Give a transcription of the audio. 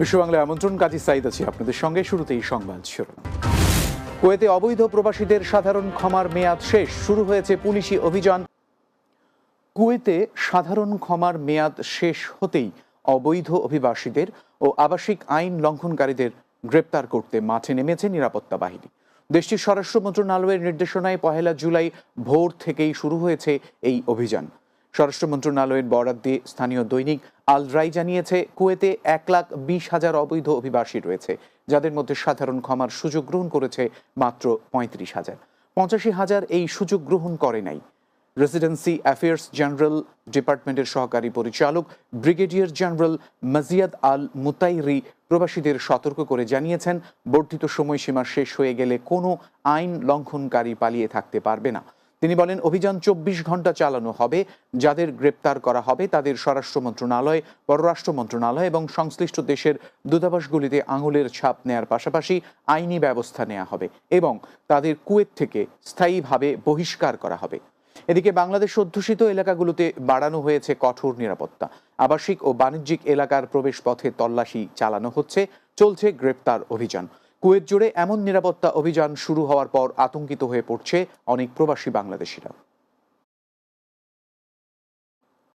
বিশ্ববাংলায় আমন্ত্রণ, কাজী সাইদ আছি আপনাদের সঙ্গে। শুরুতেই সংবাদ শিরোনাম। কুয়েতে অবৈধ প্রবাসীদের সাধারণ ক্ষমার মেয়াদ শেষ, শুরু হয়েছে পুলিশি অভিযান। কুয়েতে সাধারণ ক্ষমার মেয়াদ শেষ হতেই অবৈধ অভিবাসীদের ও আবাসিক আইন লঙ্ঘনকারীদের গ্রেপ্তার করতে মাঠে নেমেছে নিরাপত্তা বাহিনী। দেশটির স্বরাষ্ট্র মন্ত্রণালয়ের নির্দেশনায় পহেলা জুলাই ভোর থেকেই শুরু হয়েছে এই অভিযান। স্বরাষ্ট্র মন্ত্রণালয়ের বরাদ দিয়ে স্থানীয় দৈনিক আল রাই জানিয়েছে, কুয়েতে এক লাখ বিশ হাজার অবৈধ অভিবাসী রয়েছে, যাদের মধ্যে সাধারণ ক্ষমার সুযোগ গ্রহণ করেছে মাত্র পঁয়ত্রিশ হাজার। পঁচাশি হাজার এই সুযোগ গ্রহণ করে নাই। রেসিডেন্সি অ্যাফেয়ার্স জেনারেল ডিপার্টমেন্টের সহকারী পরিচালক ব্রিগেডিয়ার জেনারেল মাজিয়াদ আল মুতাইরি প্রবাসীদের সতর্ক করে জানিয়েছেন, বর্ধিত সময়সীমা শেষ হয়ে গেলে কোনো আইন লঙ্ঘনকারী পালিয়ে থাকতে পারবে না। তিনি বলেন, অভিযান চব্বিশ ঘণ্টা চালানো হবে, যাদের গ্রেপ্তার করা হবে তাদের স্বরাষ্ট্র মন্ত্রণালয়, পররাষ্ট্র মন্ত্রণালয় এবং সংশ্লিষ্ট দেশের দূতাবাসগুলিতে আঙুলের ছাপ নেয়ার পাশাপাশি আইনি ব্যবস্থা নেওয়া হবে এবং তাদের কুয়েত থেকে স্থায়ীভাবে বহিষ্কার করা হবে। এদিকে বাংলাদেশ অধ্যুষিত এলাকাগুলোতে বাড়ানো হয়েছে কঠোর নিরাপত্তা। আবাসিক ও বাণিজ্যিক এলাকার প্রবেশ পথে তল্লাশি চালানো হচ্ছে, চলছে গ্রেপ্তার অভিযান। কুয়েত জুড়ে এমন নিরাপত্তা অভিযান শুরু হওয়ার পর আতঙ্কিত হয়ে পড়ছে অনেক প্রবাসী বাংলাদেশিরা